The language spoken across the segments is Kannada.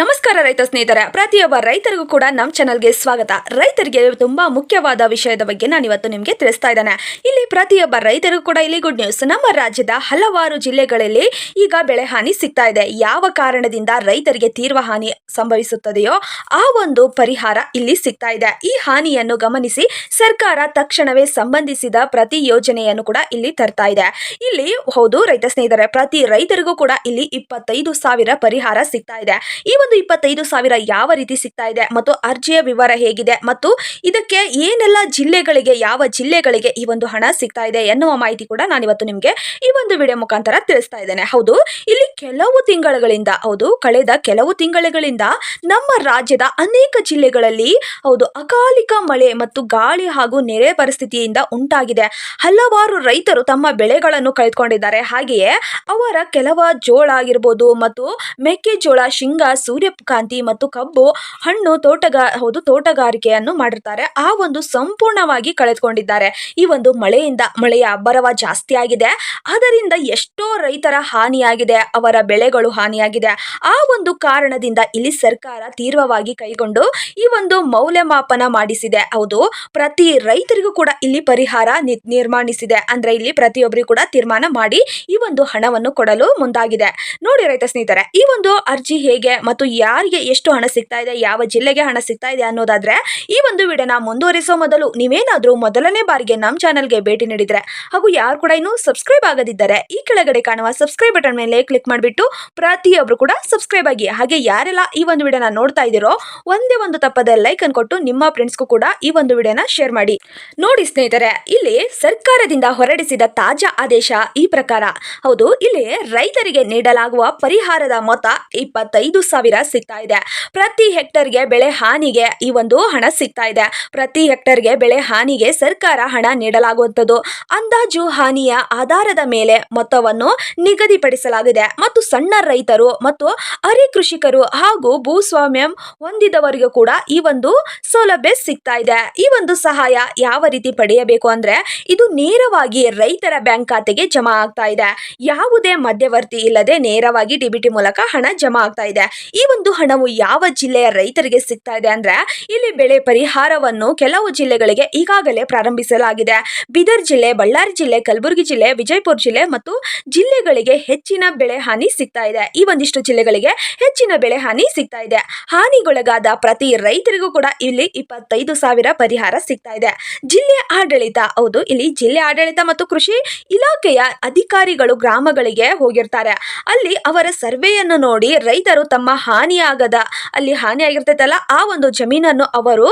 ನಮಸ್ಕಾರ ರೈತ ಸ್ನೇಹಿತರೆ. ಪ್ರತಿಯೊಬ್ಬ ರೈತರಿಗೂ ಕೂಡ ನಮ್ಮ ಚಾನಲ್ಗೆ ಸ್ವಾಗತ. ರೈತರಿಗೆ ತುಂಬಾ ಮುಖ್ಯವಾದ ವಿಷಯದ ಬಗ್ಗೆ ನಾನು ಇವತ್ತು ನಿಮಗೆ ತಿಳಿಸ್ತಾ ಇದ್ದೇನೆ. ಇಲ್ಲಿ ಪ್ರತಿಯೊಬ್ಬ ರೈತರಿಗೂ ಕೂಡ ಇಲ್ಲಿ ಗುಡ್ ನ್ಯೂಸ್ ನಮ್ಮ ರಾಜ್ಯದ ಹಲವಾರು ಜಿಲ್ಲೆಗಳಲ್ಲಿ ಈಗ ಬೆಳೆ ಹಾನಿ ಸಿಗ್ತಾ ಇದೆ. ಯಾವ ಕಾರಣದಿಂದ ರೈತರಿಗೆ ತೀವ್ರ ಹಾನಿ ಸಂಭವಿಸುತ್ತದೆಯೋ ಆ ಒಂದು ಪರಿಹಾರ ಇಲ್ಲಿ ಸಿಗ್ತಾ ಇದೆ. ಈ ಹಾನಿಯನ್ನು ಗಮನಿಸಿ ಸರ್ಕಾರ ತಕ್ಷಣವೇ ಸಂಬಂಧಿಸಿದ ಪ್ರತಿ ಯೋಜನೆಯನ್ನು ಕೂಡ ಇಲ್ಲಿ ತರ್ತಾ ಇದೆ. ಇಲ್ಲಿ ಹೌದು ರೈತ ಸ್ನೇಹಿತರೆ, ಪ್ರತಿ ರೈತರಿಗೂ ಕೂಡ ಇಲ್ಲಿ ಇಪ್ಪತ್ತೈದು ಸಾವಿರ ಪರಿಹಾರ ಸಿಗ್ತಾ ಇದೆ. ಈ ಒಂದು ಇಪ್ಪತ್ತೈದು ಸಾವಿರ ಯಾವ ರೀತಿ ಸಿಗ್ತಾ ಇದೆ ಮತ್ತು ಅರ್ಜಿಯ ವಿವರ ಹೇಗಿದೆ ಮತ್ತು ಇದಕ್ಕೆ ಏನೆಲ್ಲ ಜಿಲ್ಲೆಗಳಿಗೆ ಯಾವ ಜಿಲ್ಲೆಗಳಿಗೆ ಈ ಒಂದು ಹಣ ಸಿಗ್ತಾ ಇದೆ ಎನ್ನುವ ಮಾಹಿತಿ ಕೂಡ ನಾನು ಇವತ್ತು ನಿಮಗೆ ಈ ಒಂದು ವಿಡಿಯೋ ಮುಖಾಂತರ ತಿಳಿಸ್ತಾ ಇದ್ದೇನೆ. ಹೌದು, ಇಲ್ಲಿ ಕೆಲವು ತಿಂಗಳುಗಳಿಂದ, ಹೌದು, ಕಳೆದ ಕೆಲವು ತಿಂಗಳುಗಳಿಂದ ನಮ್ಮ ರಾಜ್ಯದ ಅನೇಕ ಜಿಲ್ಲೆಗಳಲ್ಲಿ, ಹೌದು, ಅಕಾಲಿಕ ಮಳೆ ಮತ್ತು ಗಾಳಿ ಹಾಗೂ ನೆರೆ ಪರಿಸ್ಥಿತಿಯಿಂದ ಉಂಟಾಗಿದೆ. ಹಲವಾರು ರೈತರು ತಮ್ಮ ಬೆಳೆಗಳನ್ನು ಕಳೆದುಕೊಂಡಿದ್ದಾರೆ. ಹಾಗೆಯೇ ಅವರ ಕೆಲವ ಜೋಳ ಆಗಿರ್ಬೋದು ಮತ್ತು ಮೆಕ್ಕೆಜೋಳ, ಶೇಂಗಾ ಸೂರ್ಯಕಾಂತಿ ಮತ್ತು ಕಬ್ಬು ಹಣ್ಣು ತೋಟಗಾ, ಹೌದು, ತೋಟಗಾರಿಕೆಯನ್ನು ಮಾಡಿರ್ತಾರೆ. ಆ ಒಂದು ಸಂಪೂರ್ಣವಾಗಿ ಕಳೆದುಕೊಂಡಿದ್ದಾರೆ. ಈ ಒಂದು ಮಳೆಯಿಂದ, ಮಳೆಯ ಅಬ್ಬರವ ಜಾಸ್ತಿ ಆಗಿದೆ. ಅದರಿಂದ ಎಷ್ಟೋ ರೈತರ ಹಾನಿಯಾಗಿದೆ, ಅವರ ಬೆಳೆಗಳು ಹಾನಿಯಾಗಿದೆ. ಆ ಒಂದು ಕಾರಣದಿಂದ ಇಲ್ಲಿ ಸರ್ಕಾರ ತೀವ್ರವಾಗಿ ಕೈಗೊಂಡು ಈ ಒಂದು ಮೌಲ್ಯಮಾಪನ ಮಾಡಿಸಿದೆ. ಹೌದು, ಪ್ರತಿ ರೈತರಿಗೂ ಕೂಡ ಇಲ್ಲಿ ಪರಿಹಾರ ನಿರ್ಮಾಣಿಸಿದೆ. ಅಂದ್ರೆ ಇಲ್ಲಿ ಪ್ರತಿಯೊಬ್ಬರಿಗೂ ಕೂಡ ತೀರ್ಮಾನ ಮಾಡಿ ಈ ಒಂದು ಹಣವನ್ನು ಕೊಡಲು ಮುಂದಾಗಿದೆ. ನೋಡಿ ರೈತ ಸ್ನೇಹಿತರೆ, ಈ ಒಂದು ಅರ್ಜಿ ಹೇಗೆ ಮತ್ತು ಯಾರಿಗೆ ಎಷ್ಟು ಹಣ ಸಿಗ್ತಾ ಇದೆ, ಯಾವ ಜಿಲ್ಲೆಗೆ ಹಣ ಸಿಗ್ತಾ ಇದೆ ಅನ್ನೋದಾದ್ರೆ ಈ ಒಂದು ವಿಡಿಯೋನ ಮುಂದುವರಿಸೋ ಮೊದಲು ನೀವೇನಾದರೂ ಮೊದಲನೇ ಬಾರಿಗೆ ನಮ್ಮ ಚಾನಲ್ಗೆ ಭೇಟಿ ನೀಡಿದರೆ ಹಾಗೂ ಯಾರು ಕೂಡ ಇನ್ನೂ ಸಬ್ಸ್ಕ್ರೈಬ್ ಆಗದಿದ್ದರೆ ಈ ಕೆಳಗಡೆ ಕಾಣುವ ಸಬ್ಸ್ಕ್ರೈಬ್ ಬಟನ್ ಮೇಲೆ ಕ್ಲಿಕ್ ಮಾಡಿಬಿಟ್ಟು ಪ್ರತಿಯೊಬ್ರು ಕೂಡ ಸಬ್ಸ್ಕ್ರೈಬ್ ಆಗಿ ಹಾಗೆ ಯಾರೆಲ್ಲ ಈ ಒಂದು ವಿಡಿಯೋನ ನೋಡ್ತಾ ಇದ್ದೀರೋ ಒಂದೇ ಒಂದು ತಪ್ಪದ ಲೈಕ್ ಅನ್ನು ಕೊಟ್ಟು ನಿಮ್ಮ ಫ್ರೆಂಡ್ಸ್ಗೂ ಕೂಡ ಈ ಒಂದು ವಿಡಿಯೋನ ಶೇರ್ ಮಾಡಿ. ನೋಡಿ ಸ್ನೇಹಿತರೆ, ಇಲ್ಲಿ ಸರ್ಕಾರದಿಂದ ಹೊರಡಿಸಿದ ತಾಜಾ ಆದೇಶ ಈ ಪ್ರಕಾರ. ಹೌದು, ಇಲ್ಲಿ ರೈತರಿಗೆ ನೀಡಲಾಗುವ ಪರಿಹಾರದ ಮೊತ್ತ ಇಪ್ಪತ್ತೈದು ಸಾವಿರ ಸಿಗ್ತಾ ಇದೆ. ಪ್ರತಿ ಹೆಕ್ಟರ್ಗೆ ಬೆಳೆ ಹಾನಿಗೆ ಈ ಒಂದು ಹಣ ಸಿಗ್ತಾ ಇದೆ. ಪ್ರತಿ ಹೆಕ್ಟರ್ಗೆ ಬೆಳೆ ಹಾನಿಗೆ ಸರ್ಕಾರ ಹಣ ನೀಡಲಾಗುವಂಥದ್ದು. ಅಂದಾಜು ಹಾನಿಯ ಆಧಾರದ ಮೇಲೆ ಮೊತ್ತವನ್ನು ನಿಗದಿಪಡಿಸಲಾಗಿದೆ. ಮತ್ತು ಸಣ್ಣ ರೈತರು ಮತ್ತು ಅರೆ ಕೃಷಿಕರು ಹಾಗೂ ಭೂಸ್ವಾಮ್ಯ ಹೊಂದಿದವರಿಗೂ ಕೂಡ ಈ ಒಂದು ಸೌಲಭ್ಯ ಸಿಗ್ತಾ ಇದೆ. ಈ ಒಂದು ಸಹಾಯ ಯಾವ ರೀತಿ ಪಡೆಯಬೇಕು ಅಂದ್ರೆ ಇದು ನೇರವಾಗಿ ರೈತರ ಬ್ಯಾಂಕ್ ಖಾತೆಗೆ ಜಮಾ ಆಗ್ತಾ ಇದೆ. ಯಾವುದೇ ಮಧ್ಯವರ್ತಿ ಇಲ್ಲದೆ ನೇರವಾಗಿ ಡಿಬಿಟಿ ಮೂಲಕ ಹಣ ಜಮಾ ಆಗ್ತಾ ಇದೆ. ಈ ಒಂದು ಹಣವು ಯಾವ ಜಿಲ್ಲೆಯ ರೈತರಿಗೆ ಸಿಗ್ತಾ ಇದೆ ಅಂದ್ರೆ ಇಲ್ಲಿ ಬೆಳೆ ಪರಿಹಾರವನ್ನು ಕೆಲವು ಜಿಲ್ಲೆಗಳಿಗೆ ಈಗಾಗಲೇ ಪ್ರಾರಂಭಿಸಲಾಗಿದೆ. ಬೀದರ್ ಜಿಲ್ಲೆ, ಬಳ್ಳಾರಿ ಜಿಲ್ಲೆ, ಕಲಬುರಗಿ ಜಿಲ್ಲೆ, ವಿಜಯಪುರ ಜಿಲ್ಲೆ ಮತ್ತು ಜಿಲ್ಲೆಗಳಿಗೆ ಹೆಚ್ಚಿನ ಬೆಳೆ ಹಾನಿ ಸಿಗ್ತಾ ಇದೆ. ಈ ಒಂದಿಷ್ಟು ಜಿಲ್ಲೆಗಳಿಗೆ ಹೆಚ್ಚಿನ ಬೆಳೆ ಹಾನಿ ಸಿಗ್ತಾ ಇದೆ. ಹಾನಿಗೊಳಗಾದ ಪ್ರತಿ ರೈತರಿಗೂ ಕೂಡ ಇಲ್ಲಿ ಇಪ್ಪತ್ತೈದು ಸಾವಿರ ಪರಿಹಾರ ಸಿಗ್ತಾ ಇದೆ. ಜಿಲ್ಲೆ ಆಡಳಿತ, ಹೌದು, ಇಲ್ಲಿ ಜಿಲ್ಲೆ ಆಡಳಿತ ಮತ್ತು ಕೃಷಿ ಇಲಾಖೆಯ ಅಧಿಕಾರಿಗಳು ಗ್ರಾಮಗಳಿಗೆ ಹೋಗಿರ್ತಾರೆ. ಅಲ್ಲಿ ಅವರ ಸರ್ವೆಯನ್ನು ನೋಡಿ ರೈತರು ತಮ್ಮ ಹಾನಿಯಾಗದ, ಅಲ್ಲಿ ಹಾನಿ ಆಗಿರ್ತೈತಲ್ಲ ಆ ಒಂದು ಜಮೀನನ್ನು ಅವರು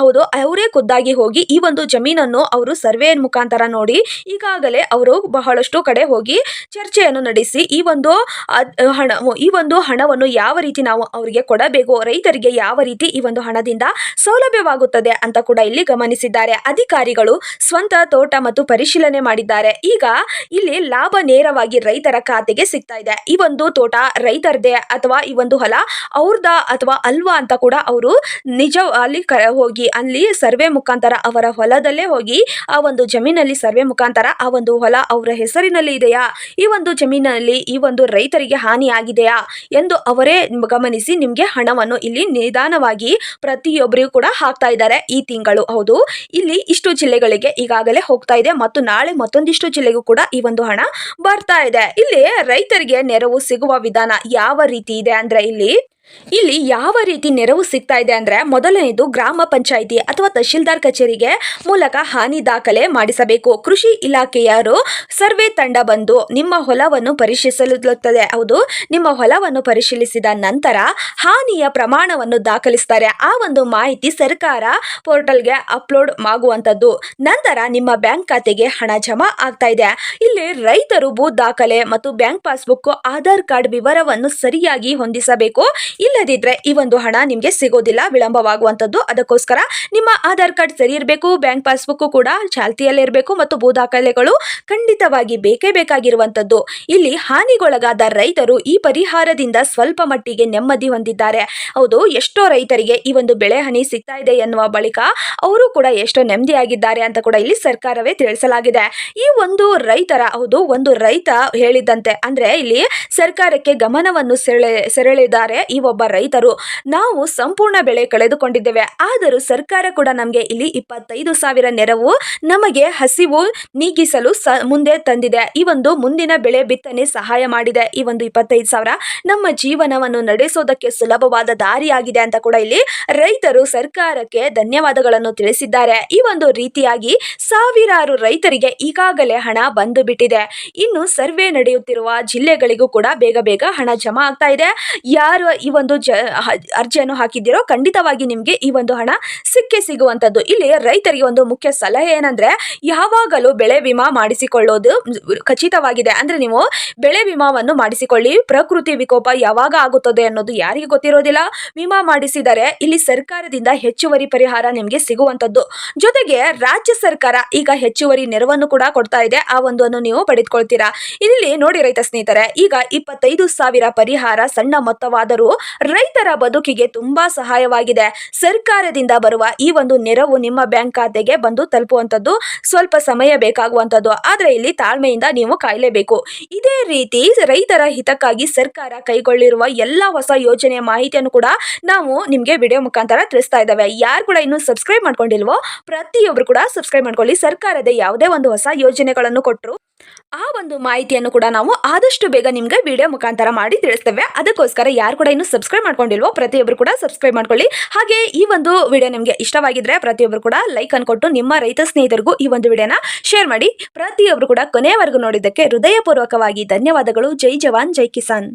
ಹೌದು, ಅವರೇ ಖುದ್ದಾಗಿ ಹೋಗಿ ಈ ಒಂದು ಜಮೀನನ್ನು ಅವರು ಸರ್ವೆ ಮುಖಾಂತರ ನೋಡಿ, ಈಗಾಗಲೇ ಅವರು ಬಹಳಷ್ಟು ಕಡೆ ಹೋಗಿ ಚರ್ಚೆಯನ್ನು ನಡೆಸಿ, ಈ ಒಂದು ಹಣ, ಈ ಒಂದು ಹಣವನ್ನು ಯಾವ ರೀತಿ ನಾವು ಅವರಿಗೆ ಕೊಡಬೇಕು, ರೈತರಿಗೆ ಯಾವ ರೀತಿ ಈ ಒಂದು ಹಣದಿಂದ ಸೌಲಭ್ಯವಾಗುತ್ತದೆ ಅಂತ ಕೂಡ ಇಲ್ಲಿ ಗಮನಿಸಿದ್ದಾರೆ. ಅಧಿಕಾರಿಗಳು ಸ್ವಂತ ತೋಟ ಮತ್ತು ಪರಿಶೀಲನೆ ಮಾಡಿದ್ದಾರೆ. ಈಗ ಇಲ್ಲಿ ಲಾಭ ನೇರವಾಗಿ ರೈತರ ಖಾತೆಗೆ ಸಿಗ್ತಾ ಇದೆ. ಈ ಒಂದು ತೋಟ ರೈತರದೇ ಅಥವಾ ಈ ಒಂದು ಹೊಲ ಅವ್ರದ ಅಥವಾ ಅಲ್ವಾ ಅಂತ ಕೂಡ ಅವರು ನಿಜ ಅಲ್ಲಿ ಕ, ಹೋಗಿ ಅಲ್ಲಿ ಸರ್ವೆ ಮುಖಾಂತರ ಅವರ ಹೊಲದಲ್ಲೇ ಹೋಗಿ ಆ ಒಂದು ಜಮೀನಲ್ಲಿ ಸರ್ವೆ ಮುಖಾಂತರ ಆ ಒಂದು ಹೊಲ ಅವರ ಹೆಸರಿನಲ್ಲಿ ಇದೆಯಾ? ಈ ಒಂದು ಜಮೀನಲ್ಲಿ ಈ ಒಂದು ರೈತರಿಗೆ ಹಾನಿಯಾಗಿದೆಯಾ ಎಂದು ಅವರೇ ಗಮನಿಸಿ ನಿಮಗೆ ಹಣವನ್ನು ಇಲ್ಲಿ ನಿಧಾನವಾಗಿ ಪ್ರತಿಯೊಬ್ಬರಿಗೂ ಕೂಡ ಹಾಕ್ತಾ ಇದ್ದಾರೆ ಈ ತಿಂಗಳು. ಹೌದು, ಇಲ್ಲಿ ಇಷ್ಟು ಜಿಲ್ಲೆಗಳಿಗೆ ಈಗಾಗಲೇ ಹೋಗ್ತಾ ಇದೆ ಮತ್ತು ನಾಳೆ ಮತ್ತೊಂದಿಷ್ಟು ಜಿಲ್ಲೆಗೂ ಕೂಡ ಈ ಒಂದು ಹಣ ಬರ್ತಾ ಇದೆ. ಇಲ್ಲಿ ರೈತರಿಗೆ ನೆರವು ಸಿಗುವ ವಿಧಾನ ಯಾವ ರೀತಿ ಇದೆ ಅಂದ್ರೆ लिए ಇಲ್ಲಿ ಯಾವ ರೀತಿ ನೆರವು ಸಿಗ್ತಾ ಇದೆ ಅಂದ್ರೆ ಮೊದಲನೇದು ಗ್ರಾಮ ಪಂಚಾಯಿತಿ ಅಥವಾ ತಹಶೀಲ್ದಾರ್ ಕಚೇರಿಗೆ ಮೂಲಕ ಹಾನಿ ದಾಖಲೆ ಮಾಡಿಸಬೇಕು. ಕೃಷಿ ಇಲಾಖೆಯರು ಸರ್ವೆ ತಂಡ ಬಂದು ನಿಮ್ಮ ಹೊಲವನ್ನು ಪರಿಶೀಲಿಸಲುತ್ತದೆ. ಹೌದು, ನಿಮ್ಮ ಹೊಲವನ್ನು ಪರಿಶೀಲಿಸಿದ ನಂತರ ಹಾನಿಯ ಪ್ರಮಾಣವನ್ನು ದಾಖಲಿಸ್ತಾರೆ. ಆ ಒಂದು ಮಾಹಿತಿ ಸರ್ಕಾರ ಪೋರ್ಟಲ್ಗೆ ಅಪ್ಲೋಡ್ ಆಗುವಂಥದ್ದು ನಂತರ ನಿಮ್ಮ ಬ್ಯಾಂಕ್ ಖಾತೆಗೆ ಹಣ ಜಮಾ ಆಗ್ತಾ ಇದೆ. ಇಲ್ಲಿ ರೈತರು ಭೂ ದಾಖಲೆ ಮತ್ತು ಬ್ಯಾಂಕ್ ಪಾಸ್ಬುಕ್, ಆಧಾರ್ ಕಾರ್ಡ್ ವಿವರವನ್ನು ಸರಿಯಾಗಿ ಹೊಂದಿಸಬೇಕು. ಇಲ್ಲದಿದ್ರೆ ಈ ಒಂದು ಹಣ ನಿಮಗೆ ಸಿಗೋದಿಲ್ಲ ವಿಳಂಬವಾಗುವಂಥದ್ದು. ಅದಕ್ಕೋಸ್ಕರ ನಿಮ್ಮ ಆಧಾರ್ ಕಾರ್ಡ್ ಸರಿ ಇರಬೇಕು, ಬ್ಯಾಂಕ್ ಪಾಸ್ಬುಕ್ ಕೂಡ ಚಾಲ್ತಿಯಲ್ಲಿರಬೇಕು ಮತ್ತು ಭೂ ದಾಖಲೆಗಳು ಖಂಡಿತವಾಗಿ ಬೇಕೇ ಬೇಕಾಗಿರುವಂಥದ್ದು. ಇಲ್ಲಿ ಹಾನಿಗೊಳಗಾದ ರೈತರು ಈ ಪರಿಹಾರದಿಂದ ಸ್ವಲ್ಪ ಮಟ್ಟಿಗೆ ನೆಮ್ಮದಿ ಹೊಂದಿದ್ದಾರೆ. ಹೌದು, ಎಷ್ಟೋ ರೈತರಿಗೆ ಈ ಒಂದು ಬೆಳೆ ಹನಿ ಸಿಗ್ತಾ ಇದೆ ಎನ್ನುವ ಬಳಿಕ ಅವರು ಕೂಡ ಎಷ್ಟೋ ನೆಮ್ಮದಿಯಾಗಿದ್ದಾರೆ ಅಂತ ಕೂಡ ಇಲ್ಲಿ ಸರ್ಕಾರವೇ ತಿಳಿಸಲಾಗಿದೆ. ಈ ಒಂದು ರೈತರ, ಹೌದು, ಒಂದು ರೈತ ಹೇಳಿದಂತೆ, ಅಂದ್ರೆ ಇಲ್ಲಿ ಸರ್ಕಾರಕ್ಕೆ ಗಮನವನ್ನು ಸೆಳೆ ಸೆಳೆದಿದ್ದಾರೆ ಈ ಒಬ್ಬ ರೈತರು ನಾವು ಸಂಪೂರ್ಣ ಬೆಳೆ ಕಳೆದುಕೊಂಡಿದ್ದೇವೆ. ಆದರೂ ಸರ್ಕಾರ ಕೂಡ ನಮಗೆ ಇಲ್ಲಿ ಇಪ್ಪತ್ತೈದು ಸಾವಿರ ನೆರವು, ನಮಗೆ ಹಸಿವು ನೀಗಿಸಲು ಸ ಮುಂದೆ ತಂದಿದೆ. ಈ ಒಂದು ಮುಂದಿನ ಬೆಳೆ ಬಿತ್ತನೆ ಸಹಾಯ ಮಾಡಿದೆ. ಈ ಒಂದು ಇಪ್ಪತ್ತೈದು ಸಾವಿರ ನಮ್ಮ ಜೀವನವನ್ನು ನಡೆಸೋದಕ್ಕೆ ಸುಲಭವಾದ ದಾರಿಯಾಗಿದೆ ಅಂತ ಕೂಡ ಇಲ್ಲಿ ರೈತರು ಸರ್ಕಾರಕ್ಕೆ ಧನ್ಯವಾದಗಳನ್ನು ತಿಳಿಸಿದ್ದಾರೆ. ಈ ಒಂದು ರೀತಿಯಾಗಿ ಸಾವಿರಾರು ರೈತರಿಗೆ ಈಗಾಗಲೇ ಹಣ ಬಂದು ಬಿಟ್ಟಿದೆ ಇನ್ನು ಸರ್ವೆ ನಡೆಯುತ್ತಿರುವ ಜಿಲ್ಲೆಗಳಿಗೂ ಕೂಡ ಬೇಗ ಬೇಗ ಹಣ ಜಮಾ ಆಗ್ತಾ ಇದೆ. ಯಾರು ಈ ಒಂದು ಜ ಅರ್ಜಿಯನ್ನು ಹಾಕಿದ್ದೀರೋ ಖಂಡಿತವಾಗಿ ನಿಮಗೆ ಈ ಒಂದು ಹಣ ಸಿಕ್ಕೇ ಸಿಗುವಂಥದ್ದು. ಇಲ್ಲಿ ರೈತರಿಗೆ ಒಂದು ಮುಖ್ಯ ಸಲಹೆ ಏನಂದ್ರೆ, ಯಾವಾಗಲೂ ಬೆಳೆ ವಿಮಾ ಮಾಡಿಸಿಕೊಳ್ಳೋದು ಖಚಿತವಾಗಿದೆ. ಅಂದ್ರೆ ನೀವು ಬೆಳೆ ವಿಮಾವನ್ನು ಮಾಡಿಸಿಕೊಳ್ಳಿ, ಪ್ರಕೃತಿ ವಿಕೋಪ ಯಾವಾಗ ಆಗುತ್ತದೆ ಅನ್ನೋದು ಯಾರಿಗೆ ಗೊತ್ತಿರೋದಿಲ್ಲ. ವಿಮಾ ಮಾಡಿಸಿದರೆ ಇಲ್ಲಿ ಸರ್ಕಾರದಿಂದ ಹೆಚ್ಚುವರಿ ಪರಿಹಾರ ನಿಮಗೆ ಸಿಗುವಂಥದ್ದು. ಜೊತೆಗೆ ರಾಜ್ಯ ಸರ್ಕಾರ ಈಗ ಹೆಚ್ಚುವರಿ ನೆರವನ್ನು ಕೂಡ ಕೊಡ್ತಾ ಇದೆ. ಆ ಒಂದನ್ನು ನೀವು ಪಡೆದುಕೊಳ್ತೀರಾ. ಇಲ್ಲಿ ನೋಡಿ ರೈತ ಸ್ನೇಹಿತರೆ, ಈಗ ಇಪ್ಪತ್ತೈದು ಸಾವಿರ ಪರಿಹಾರ ಸಣ್ಣ ಮೊತ್ತವಾದರೂ ರೈತರ ಬದುಕಿಗೆ ತುಂಬಾ ಸಹಾಯವಾಗಿದೆ. ಸರ್ಕಾರದಿಂದ ಬರುವ ಈ ಒಂದು ನೆರವು ನಿಮ್ಮ ಬ್ಯಾಂಕ್ ಖಾತೆಗೆ ಬಂದು ತಲುಪುವಂಥದ್ದು, ಸ್ವಲ್ಪ ಸಮಯ ಬೇಕಾಗುವಂಥದ್ದು. ಆದರೆ ಇಲ್ಲಿ ತಾಳ್ಮೆಯಿಂದ ನೀವು ಕಾಯಲೇಬೇಕು. ಇದೇ ರೀತಿ ರೈತರ ಹಿತಕ್ಕಾಗಿ ಸರ್ಕಾರ ಕೈಗೊಳ್ಳಿರುವ ಎಲ್ಲ ಹೊಸ ಯೋಜನೆಯ ಮಾಹಿತಿಯನ್ನು ಕೂಡ ನಾವು ನಿಮಗೆ ವಿಡಿಯೋ ಮುಖಾಂತರ ತಿಳಿಸ್ತಾ ಇದ್ದಾವೆ. ಯಾರು ಕೂಡ ಇನ್ನೂ ಸಬ್ಸ್ಕ್ರೈಬ್ ಮಾಡ್ಕೊಂಡಿಲ್ವೋ ಪ್ರತಿಯೊಬ್ಬರು ಕೂಡ ಸಬ್ಸ್ಕ್ರೈಬ್ ಮಾಡ್ಕೊಳ್ಳಿ. ಸರ್ಕಾರದ ಯಾವುದೇ ಒಂದು ಹೊಸ ಯೋಜನೆಗಳನ್ನು ಕೊಟ್ಟರು ಆ ಒಂದು ಮಾಹಿತಿಯನ್ನು ಕೂಡ ನಾವು ಆದಷ್ಟು ಬೇಗ ನಿಮ್ಗೆ ವಿಡಿಯೋ ಮುಖಾಂತರ ಮಾಡಿ ತಿಳಿಸ್ತೇವೆ. ಅದಕ್ಕೋಸ್ಕರ ಯಾರು ಕೂಡ ಇನ್ನು ಸಬ್ಸ್ಕ್ರೈಬ್ ಮಾಡ್ಕೊಂಡಿಲ್ವೋ ಪ್ರತಿಯೊಬ್ಬರು ಕೂಡ ಸಬ್ಸ್ಕ್ರೈಬ್ ಮಾಡ್ಕೊಳ್ಳಿ. ಹಾಗೆ ಈ ಒಂದು ವಿಡಿಯೋ ನಿಮಗೆ ಇಷ್ಟವಾಗಿದ್ರೆ ಪ್ರತಿಯೊಬ್ಬರು ಕೂಡ ಲೈಕ್ ಅನ್ಕೊಟ್ಟು ನಿಮ್ಮ ರೈತ ಸ್ನೇಹಿತರಿಗೂ ಈ ಒಂದು ವಿಡಿಯೋನ ಶೇರ್ ಮಾಡಿ. ಪ್ರತಿಯೊಬ್ಬರು ಕೂಡ ಕೊನೆಯವರೆಗೂ ನೋಡಿದ್ದಕ್ಕೆ ಹೃದಯಪೂರ್ವಕವಾಗಿ ಧನ್ಯವಾದಗಳು. ಜೈ ಜವಾನ್, ಜೈ ಕಿಸಾನ್.